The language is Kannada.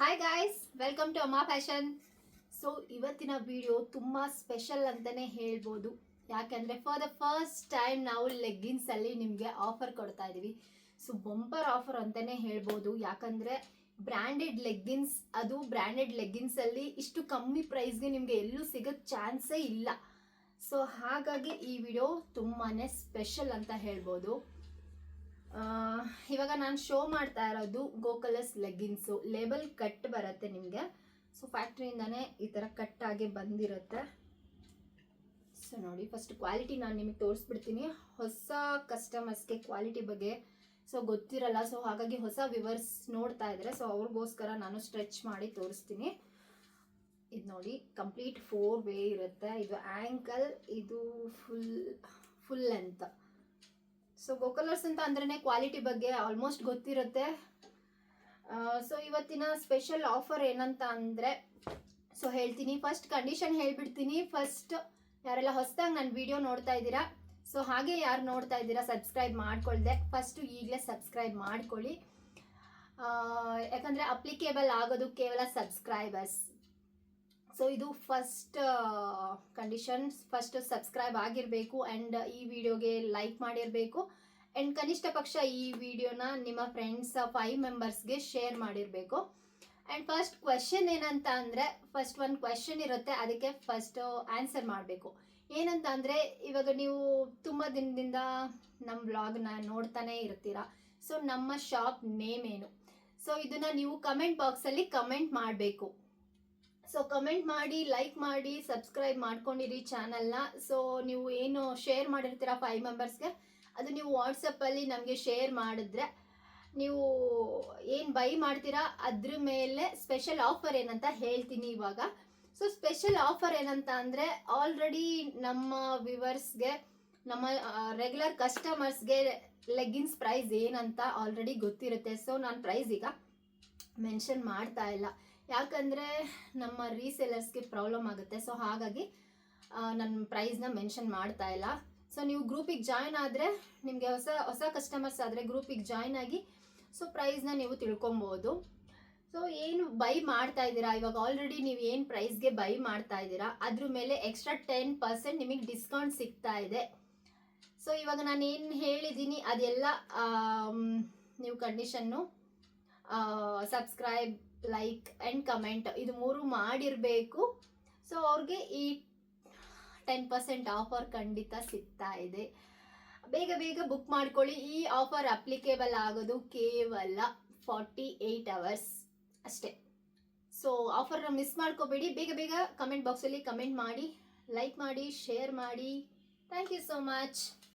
Hi guys welcome to Amma fashion so ಇವತ್ತಿನ ವಿಡಿಯೋ ತುಂಬ ಸ್ಪೆಷಲ್ ಅಂತಲೇ ಹೇಳ್ಬೋದು. ಯಾಕಂದರೆ ಫಾರ್ ದ ಫಸ್ಟ್ ಟೈಮ್ ನಾವು ಲೆಗ್ಗಿನ್ಸಲ್ಲಿ ನಿಮಗೆ ಆಫರ್ ಕೊಡ್ತಾ ಇದ್ದೀವಿ ಸೊ ಬಂಪರ್ ಆಫರ್ ಅಂತಲೇ ಹೇಳ್ಬೋದು. ಯಾಕಂದರೆ ಬ್ರ್ಯಾಂಡೆಡ್ ಲೆಗ್ಗಿನ್ಸ್ ಅದು ಬ್ರ್ಯಾಂಡೆಡ್ ಲೆಗ್ಗಿನ್ಸಲ್ಲಿ ಇಷ್ಟು ಕಮ್ಮಿ ಪ್ರೈಸ್ಗೆ ನಿಮಗೆ ಎಲ್ಲೂ ಸಿಗೋ ಚಾನ್ಸೇ ಇಲ್ಲ. ಸೊ ಹಾಗಾಗಿ ಈ ವಿಡಿಯೋ ತುಂಬಾ ಸ್ಪೆಷಲ್ ಅಂತ ಹೇಳ್ಬೋದು. ಇವಾಗ ನಾನು ಶೋ ಮಾಡ್ತಾ ಇರೋದು ಗೋಕಲಸ್ ಲೆಗ್ಗಿನ್ಸು ಲೇಬಲ್ ಕಟ್ ಬರುತ್ತೆ ನಿಮಗೆ. ಸೊ ಫ್ಯಾಕ್ಟ್ರಿಯಿಂದನೇ ಈ ಥರ ಕಟ್ ಆಗಿ ಬಂದಿರುತ್ತೆ. ಸೊ ನೋಡಿ ಫಸ್ಟ್ ಕ್ವಾಲಿಟಿ ನಾನು ನಿಮಗೆ ತೋರಿಸ್ಬಿಡ್ತೀನಿ. ಹೊಸ ಕಸ್ಟಮರ್ಸ್ಗೆ ಕ್ವಾಲಿಟಿ ಬಗ್ಗೆ ಸೊ, ಗೊತ್ತಿರಲ್ಲ. ಸೊ ಹಾಗಾಗಿ ಹೊಸ ವಿವರ್ಸ್ ನೋಡ್ತಾ ಇದ್ದಾರೆ ಸೊ ಅವ್ರಿಗೋಸ್ಕರ ನಾನು ಸ್ಟ್ರೆಚ್ ಮಾಡಿ ತೋರಿಸ್ತೀನಿ. ಇದು ನೋಡಿ ಕಂಪ್ಲೀಟ್ ಫೋರ್ ವೇ ಇರುತ್ತೆ. ಇದು ಆ್ಯಂಕಲ್ ಇದು ಫುಲ್ ಫುಲ್ ಅಂತ ಸೊ ಗೋಕಲರ್ಸ್ ಅಂತ ಅಂದ್ರೆ ಕ್ವಾಲಿಟಿ ಬಗ್ಗೆ ಆಲ್ಮೋಸ್ಟ್ ಗೊತ್ತಿರುತ್ತೆ. ಸೊ ಇವತ್ತಿನ ಸ್ಪೆಷಲ್ ಆಫರ್ ಏನಂತ ಅಂದರೆ ಸೊ ಹೇಳ್ತೀನಿ. ಫಸ್ಟ್ ಕಂಡೀಷನ್ ಹೇಳ್ಬಿಡ್ತೀನಿ. ಫಸ್ಟ್ ಯಾರೆಲ್ಲ ಹೊಸದಾಗಿ ನನ್ನ ವಿಡಿಯೋ ನೋಡ್ತಾ ಇದ್ದೀರಾ ಸೊ ಹಾಗೆ ಯಾರು ನೋಡ್ತಾ ಇದ್ದೀರಾ ಸಬ್ಸ್ಕ್ರೈಬ್ ಮಾಡ್ಕೊಳ್ದೆ. ಫಸ್ಟು ಈಗಲೇ ಸಬ್ಸ್ಕ್ರೈಬ್ ಮಾಡ್ಕೊಳ್ಳಿ. ಯಾಕಂದರೆ ಅಪ್ಲಿಕೇಬಲ್ ಆಗೋದು ಕೇವಲ ಸಬ್ಸ್ಕ್ರೈಬರ್ಸ್ ಸೊ ಇದು ಫಸ್ಟ್ ಕಂಡೀಷನ್ ಫಸ್ಟ್ ಸಬ್ಸ್ಕ್ರೈಬ್ ಆಗಿರಬೇಕು ಆ್ಯಂಡ್ ಈ ವಿಡಿಯೋಗೆ ಲೈಕ್ ಮಾಡಿರಬೇಕು. ಆ್ಯಂಡ್ ಕನಿಷ್ಠ ಪಕ್ಷ ಈ ವಿಡಿಯೋನ ನಿಮ್ಮ ಫ್ರೆಂಡ್ಸ್ ಫೈವ್ ಮೆಂಬರ್ಸ್ಗೆ ಶೇರ್ ಮಾಡಿರಬೇಕು. ಆ್ಯಂಡ್ ಫಸ್ಟ್ ಕ್ವೆಶನ್ ಏನಂತ ಅಂದರೆ ಫಸ್ಟ್ ಒಂದು ಕ್ವೆಶನ್ ಇರುತ್ತೆ. ಅದಕ್ಕೆ ಫಸ್ಟ್ ಆನ್ಸರ್ ಮಾಡಬೇಕು. ಏನಂತ ಅಂದರೆ, ಇವಾಗ ನೀವು ತುಂಬ ದಿನದಿಂದ ನಮ್ಮ ಬ್ಲಾಗ್ನ ನೋಡ್ತಾನೆ ಇರ್ತೀರಾ. ಸೊ ನಮ್ಮ ಶಾಪ್ ನೇಮ್ ಏನು? ಸೊ ಇದನ್ನ ನೀವು ಕಮೆಂಟ್ ಬಾಕ್ಸಲ್ಲಿ ಕಮೆಂಟ್ ಮಾಡಬೇಕು. ಸೊ ಕಮೆಂಟ್ ಮಾಡಿ ಲೈಕ್ ಮಾಡಿ ಸಬ್ಸ್ಕ್ರೈಬ್ ಮಾಡ್ಕೊಂಡಿರಿ ಚಾನಲ್ನ ಸೊ ನೀವು ಏನು ಶೇರ್ ಮಾಡಿರ್ತೀರಾ ಫೈವ್ ಮೆಂಬರ್ಸ್ಗೆ ಅದು ನೀವು ವಾಟ್ಸಪ್ಪಲ್ಲಿ ನಮಗೆ ಶೇರ್ ಮಾಡಿದ್ರೆ ನೀವು ಏನು ಬೈ ಮಾಡ್ತೀರಾ ಅದ್ರ ಮೇಲೆ ಸ್ಪೆಷಲ್ ಆಫರ್ ಏನಂತ ಹೇಳ್ತೀನಿ ಇವಾಗ. ಸೊ ಸ್ಪೆಷಲ್ ಆಫರ್ ಏನಂತ ಅಂದರೆ ಆಲ್ರೆಡಿ ನಮ್ಮ ವಿವರ್ಸ್ಗೆ ನಮ್ಮ ರೆಗ್ಯುಲರ್ ಕಸ್ಟಮರ್ಸ್ಗೆ ಲೆಗ್ಗಿನ್ಸ್ ಪ್ರೈಸ್ ಏನಂತ ಆಲ್ರೆಡಿ ಗೊತ್ತಿರುತ್ತೆ. ಸೊ ನಾನು ಪ್ರೈಸ್ ಈಗ ಮೆನ್ಷನ್ ಮಾಡ್ತಾ ಇಲ್ಲ. ಯಾಕಂದರೆ ನಮ್ಮ ರೀಸೇಲರ್ಸ್ಗೆ ಪ್ರಾಬ್ಲಮ್ ಆಗುತ್ತೆ. ಸೊ ಹಾಗಾಗಿ ನನ್ನ ಪ್ರೈಸ್ನ ಮೆನ್ಷನ್ ಮಾಡ್ತಾ ಇಲ್ಲ. ಸೊ ನೀವು ಗ್ರೂಪಿಗೆ ಜಾಯ್ನ್ ಆದರೆ ನಿಮಗೆ ಹೊಸ ಹೊಸ ಕಸ್ಟಮರ್ಸ್ ಆದರೆ ಗ್ರೂಪಿಗೆ ಜಾಯ್ನ್ ಆಗಿ ಸೊ ಪ್ರೈಸ್ನ ನೀವು ತಿಳ್ಕೊಬೋದು. ಸೊ ಏನು ಬೈ ಮಾಡ್ತಾ ಇದ್ದೀರಾ? ಇವಾಗ ಆಲ್ರೆಡಿ ನೀವು ಏನು ಪ್ರೈಸ್ಗೆ ಬೈ ಮಾಡ್ತಾ ಇದ್ದೀರಾ? ಅದ್ರ ಮೇಲೆ ಎಕ್ಸ್ಟ್ರಾ ಟೆನ್ ಪರ್ಸೆಂಟ್ ನಿಮಗೆ ಡಿಸ್ಕೌಂಟ್ ಸಿಗ್ತಾ ಇದೆ. ಸೊ ಇವಾಗ ನಾನು ಏನು ಹೇಳಿದ್ದೀನಿ, ಅದೆಲ್ಲ ನೀವು ಕಂಡೀಷನ್ನು ಸಬ್ಸ್ಕ್ರೈಬ್ ಲೈಕ್ ಆ್ಯಂಡ್ ಕಮೆಂಟ್ ಇದು ಮೂರು ಮಾಡಿರಬೇಕು. ಸೊ ಅವ್ರಿಗೆ ಈ ಟೆನ್ ಪರ್ಸೆಂಟ್ ಆಫರ್ ಖಂಡಿತ ಸಿಗ್ತಾ ಇದೆ. ಬೇಗ ಬೇಗ ಬುಕ್ ಮಾಡ್ಕೊಳ್ಳಿ. ಈ ಆಫರ್ ಅಪ್ಲಿಕೇಬಲ್ ಆಗೋದು ಕೇವಲ ಫಾರ್ಟಿ ಏಯ್ಟ್ ಅವರ್ಸ್ ಅಷ್ಟೇ ಸೊ ಆಫರ್ನ ಮಿಸ್ ಮಾಡ್ಕೋಬೇಡಿ. ಬೇಗ ಬೇಗ ಕಮೆಂಟ್ ಬಾಕ್ಸಲ್ಲಿ ಕಮೆಂಟ್ ಮಾಡಿ ಲೈಕ್ ಮಾಡಿ ಶೇರ್ ಮಾಡಿ. Thank you so much